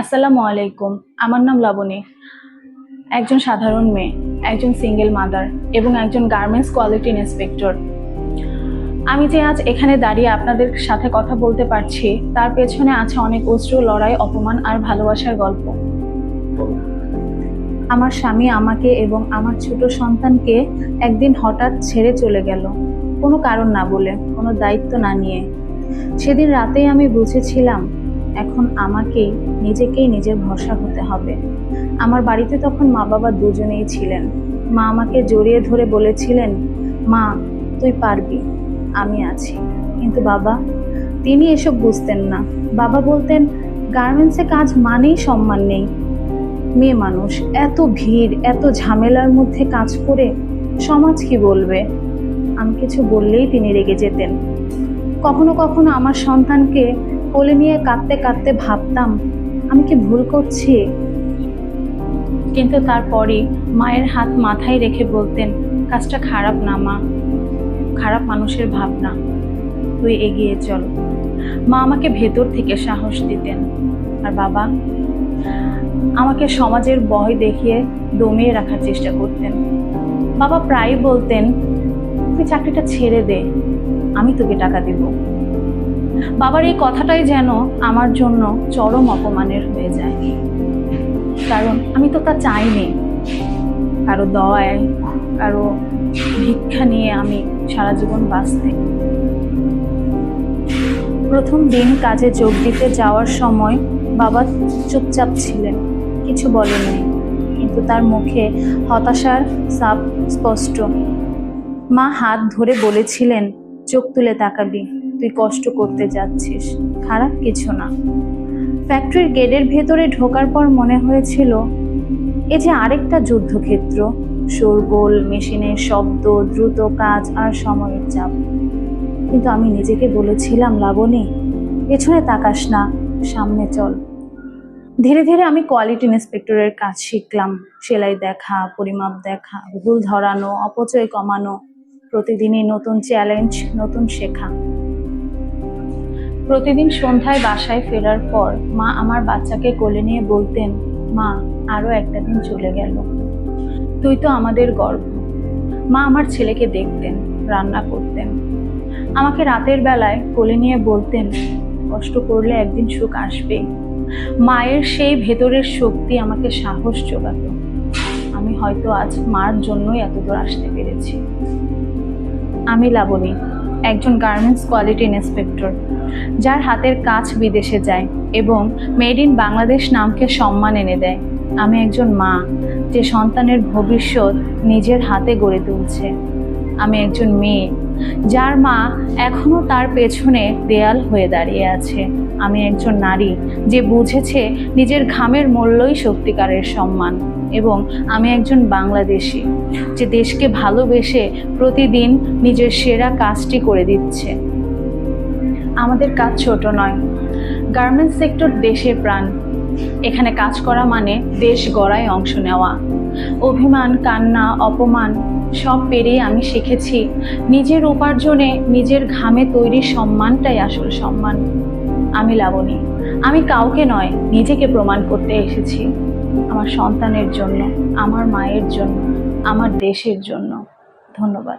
আসসালামু আলাইকুম। আমার নাম লাবণী। একজন সাধারণ মেয়ে, একজন সিঙ্গেল মাদার এবং একজন গার্মেন্টস কোয়ালিটি ইন্সপেক্টর আমি যে আজ এখানে দাঁড়িয়ে আপনাদের সাথে কথা বলতে পারছি, তার পেছনে আছে অনেক অশ্রু, লড়াই, অপমান আর ভালোবাসার গল্প। আমার স্বামী আমাকে এবং আমার ছোট সন্তানকে একদিন হঠাৎ ছেড়ে চলে গেল। কোনো কারণ না বলে, কোনো দায়িত্ব না নিয়ে। সেদিন রাতেই আমি বুঝেছিলাম এখন আমাকেই নিজেকেই নিজের ভরসা হতে হবে। আমার বাড়িতে তখন মা বাবা দুজনেই ছিলেন। মা আমাকে জড়িয়ে ধরে বলেছিলেন, মা, তুই পারবি, আমি আছি। কিন্তু বাবা, তিনি এসব বুঝতেন না। বাবা বলতেন, গার্মেন্টসে কাজ মানেই সম্মান নেই। মেয়ে মানুষ, এত ভিড়, এত ঝামেলার মধ্যে কাজ করে সমাজ কি বলবে? আমি কিছু বললেই তিনি রেগে যেতেন। কখনো কখনো আমার সন্তানকে কোলে নিয়ে কাঁদতে কাঁদতে ভাবতাম, আমি কি ভুল করছি? কিন্তু তারপরই মায়ের হাত মাথায় রেখে বলতেন, কাজটা খারাপ না মা, খারাপ মানুষের ভাবনা, তুই এগিয়ে চল। মা আমাকে ভেতর থেকে সাহস দিতেন। আর বাবা, আমাকে সমাজের ভয় দেখিয়ে দমিয়ে রাখার চেষ্টা করতেন। বাবা প্রায় বলতেন, তুই চাকরিটা ছেড়ে দে, আমি তোকে টাকা দেব। বাবার এই কথাটাই যেন আমার জন্য চরম অপমানের হয়ে যায়। কারণ আমি তো তা চাইনি। কারও দয়ায় কারও ভিক্ষা নিয়ে আমি সারা জীবন বাঁচতে। প্রথম দিন কাজে যোগ দিতে যাওয়ার সময় বাবা চুপচাপ ছিলেন, কিছু বলেননি। কিন্তু তার মুখে হতাশার সাপ স্পষ্ট। মা হাত ধরে বলেছিলেন, চোখ তুলে তাকাবি। তুই কষ্ট করতে যাচ্ছিস। খারাপ কিছু না। ফ্যাক্টরির গেটের ভেতরে ঢোকার পর মনে হয়েছিল, এ যে আরেকটা যুদ্ধক্ষেত্র। শোরগোল, মেশিনের শব্দ, দ্রুত কাজ আর সময়ের চাপ। কিন্তু আমি নিজেকে বলেছিলাম, লাবণী, পেছনে তাকাস না, সামনে চল। ধীরে ধীরে আমি কোয়ালিটি ইন্সপেক্টরের কাজ শিখলাম। সেলাই দেখা, পরিমাপ দেখা, ভুল ধরানো, অপচয় কমানো, প্রতিদিনই নতুন চ্যালেঞ্জ, নতুন শেখা। প্রতিদিন সন্ধ্যায় বাসায় ফেরার পর মা আমার বাচ্চাকে কোলে নিয়ে বলতেন, মা আরও একটা দিন চলে গেল। তুই তো আমাদের গর্ব। মা আমার ছেলেকে দেখতেন, রান্না করতেন। আমাকে রাতের বেলায় কোলে নিয়ে বলতেন, কষ্ট করলে একদিন সুখ আসবে। মায়ের সেই ভেতরের শক্তি আমাকে সাহস জোগাত। আমি হয়তো আজ মার জন্যই এতদূর আসতে পেরেছি। আমি লাবণী একজন গার্মেন্টস কোয়ালিটি ইন্সপেক্টর যার হাতের কাজ বিদেশে যায় এবং মেড ইন বাংলাদেশ নামকে সম্মান এনে দেয়। আমি একজন মা, যে সন্তানের ভবিষ্যৎ নিজের হাতে গড়ে তুলছে। আমি একজন মেয়ে যার মা এখনও তার পেছনে দেয়াল হয়ে দাঁড়িয়ে আছে। আমি একজন নারী যে বুঝেছে নিজের ঘামের মূল্যই সত্যিকারের সম্মান এবং আমি একজন বাংলাদেশি যে দেশকে ভালোবেসে প্রতিদিন নিজের সেরা কাজটি করে দিচ্ছে। আমাদের কাজ ছোট নয় গার্মেন্টস সেক্টর দেশের প্রাণ। এখানে কাজ করা মানে দেশ গড়ায় অংশ নেওয়া। অভিমান, কান্না, অপমান, সব পেরিয়ে আমি শিখেছি। নিজের উপার্জনে নিজের ঘামে তৈরি সম্মানটাই আসল সম্মান। আমি লাবণী। আমি কাউকে নয়, নিজেকে প্রমাণ করতে এসেছি। আমার সন্তানের জন্য, আমার মায়ের জন্য, আমার দেশের জন্য। ধন্যবাদ।